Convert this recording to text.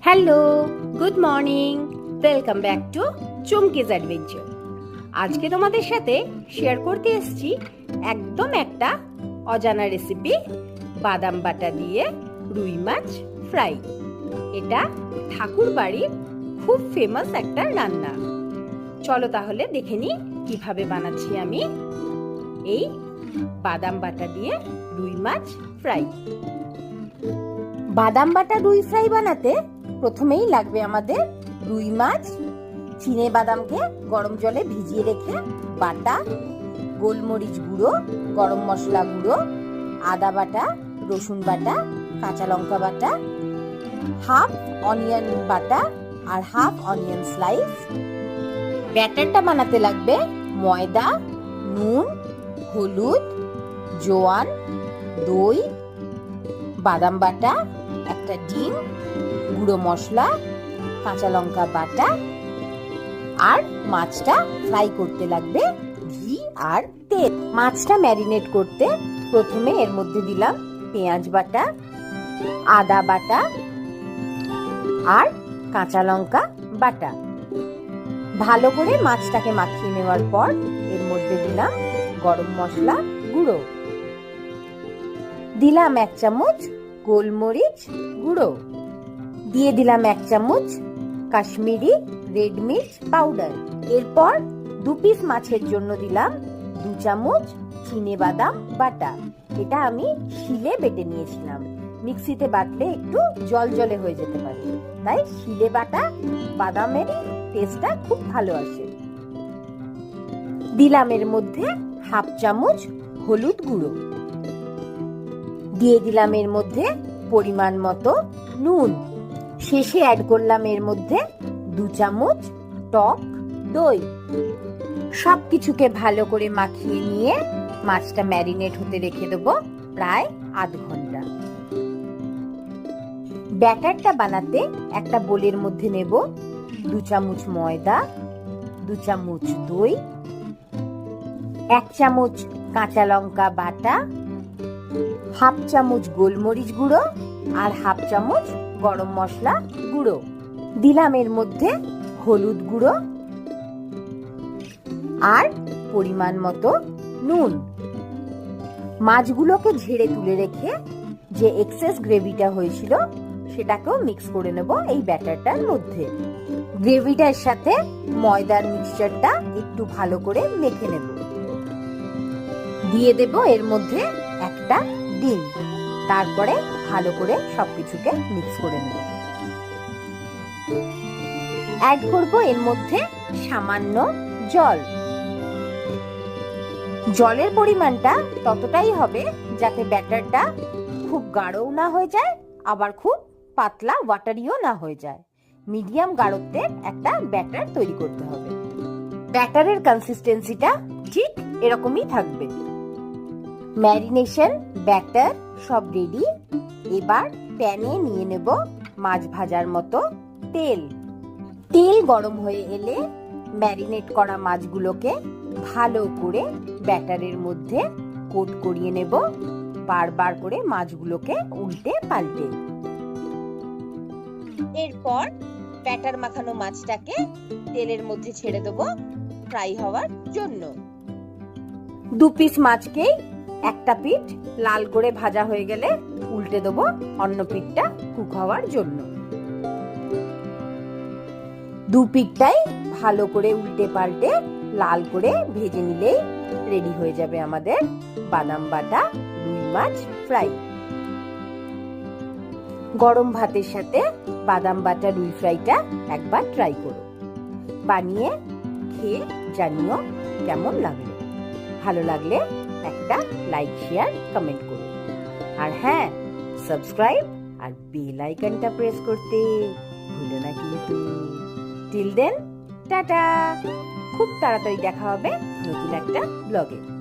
Hello good morning welcome back to Chumki's adventure আজকে তোমাদের সাথে শেয়ার করতে এসেছি একদম একটা অজানা রেসিপি বাদাম বাটা দিয়ে রুই মাছ ফ্রাই এটা ঠাকুর বাড়ির খুব ফেমাস একটা রান্না। চলো তাহলে দেখে নিই কীভাবে বানাচ্ছি আমি এই বাদাম বাটা দিয়ে রুই মাছ ফ্রাই। বাদাম বাটা রুই ফ্রাই বানাতে প্রথমেই লাগবে আমাদের রুই মাছ, চিনে বাদামকে গরম জলে ভিজিয়ে রেখে বাটা, গোলমরিচ গুঁড়ো, গরম মশলা গুঁড়ো, আদা বাটা, রসুন বাটা, কাঁচা লঙ্কা বাটা, হাফ অনিয়ন বাটা আর হাফ অনিয়ন স্লাইস। ব্যাটারটা বানাতে লাগবে ময়দা, নুন হলুদ, জোয়ান, দই, বাদাম বাটা, একটা ডিম, গুঁড়ো মশলা, কাঁচা লঙ্কা বাটা আর মাছটা ফ্রাই করতে লাগবে ঘি আর তেল। মাছটা ম্যারিনেট করতে প্রথমে এর মধ্যে দিলাম পেঁয়াজ বাটা, আদা বাটা আর কাঁচা লঙ্কা বাটা। ভালো করে মাছটাকে মাখিয়ে নেওয়ার পর এর মধ্যে দিলাম গরম মশলা, গুঁড়ো। দিলাম এক চামচ গোলমরিচ গুঁড়ো। দিয়ে দিলাম এক চামচ কাশ্মীরি রেড মির্চ পাউডার। এরপর দু পিস মাছের জন্য দিলাম দু চামচ চিনে বাদাম বাটা। এটা আমি শিলে বেটে নিয়েছিলাম। মিক্সিতে বাটলে একটু জল জলে হয়ে যেতে পারে। তাই শিলে বাটা বাদামের টেস্টটা খুব ভালো আসে। দিলাম এর মধ্যে হাফ চামচ হলুদ গুঁড়ো। দিয়ে দিলাম এর মধ্যে পরিমাণ মতো নুন। শেষে অ্যাড করলাম এর মধ্যে দু চামচ টক দই। সব কিছুকে ভালো করে মাখিয়ে নিয়ে মাছটা ম্যারিনেট হতে রেখে দেবো প্রায় আধ ঘণ্টা। ব্যাটারটা বানাতে একটা বোলের মধ্যে নেব দু চামচ ময়দা, দু চামচ দই এক চামচ কাঁচা লঙ্কা বাটা, হাফ চামচ গোলমরিচ গুঁড়ো আর হাফ চামচ গরম মশলা গুঁড়ো। দিলাম এর মধ্যে হলুদ গুঁড়ো আর পরিমাণ মতো নুন। মাছগুলোকে ঝেড়ে তুলে রেখে যে এক্সেস গ্রেভিটা হয়েছিল, সেটাকেও মিক্স করে নেব এই ব্যাটারটার মধ্যে। গ্রেভিটার সাথে ময়দার মিক্সচারটা একটু ভালো করে মেখে নেব। দিয়ে দেব এর মধ্যে একটা ডিম। তারপরে ভালো করে সবকিছুকে মিক্স করে নেব। অ্যাড করব এর মধ্যে সামান্য জল। জলের পরিমাণটা ততটাই হবে যাতে ব্যাটারটা খুব গাঢ়ও না হয়ে যায়, আবার খুব পাতলা ওয়াটারিও না হয়ে যায়। মিডিয়াম গাঢ়ত্বের একটা ব্যাটার তৈরি করতে হবে। ব্যাটারের কনসিস্টেন্সিটা ঠিক এরকমই থাকবে। ম্যারিনেশন, ব্যাটার, সব রেডি এবার প্যানে নিয়ে নেব মাছ ভাজার মতো তেল। তেল গরম হয়ে এলে ম্যারিনেট করা মাছগুলোকে ভালো করে ব্যাটারের মধ্যে কোট করিয়ে নেব। বারবার করে মাছগুলোকে উল্টে পাল্টে। এরপর ব্যাটার মাখানো মাছটাকে তেলের মধ্যে ছেড়ে দেবো ফ্রাই হওয়ার জন্য। দু পিস মাছকেই একটা পিঠ লাল করে ভাজা হয়ে গেলে উল্টে দেবো অন্য পিঠটা কুক হওয়ার জন্য। দু পিঠটাই ভালো করে উল্টে পাল্টে লাল করে ভেজে নিলেই রেডি হয়ে যাবে আমাদের বাদাম বাটা, রুই মাছ, ফ্রাই। গরম ভাতের সাথে বাদাম বাটা, রুই ফ্রাইটা একবার ট্রাই করো। বানিয়ে খেয়ে জানিও কেমন লাগল। ভালো লাগলে একটা লাইক শেয়ার কমেন্ট করুন। আর হ্যাঁ সাবস্ক্রাইব আর বেল আইকনটা প্রেস করতে ভুলো না কিন্তু। Till then tata. খুব তাড়াতাড়ি দেখা হবে নতুন একটা ব্লগে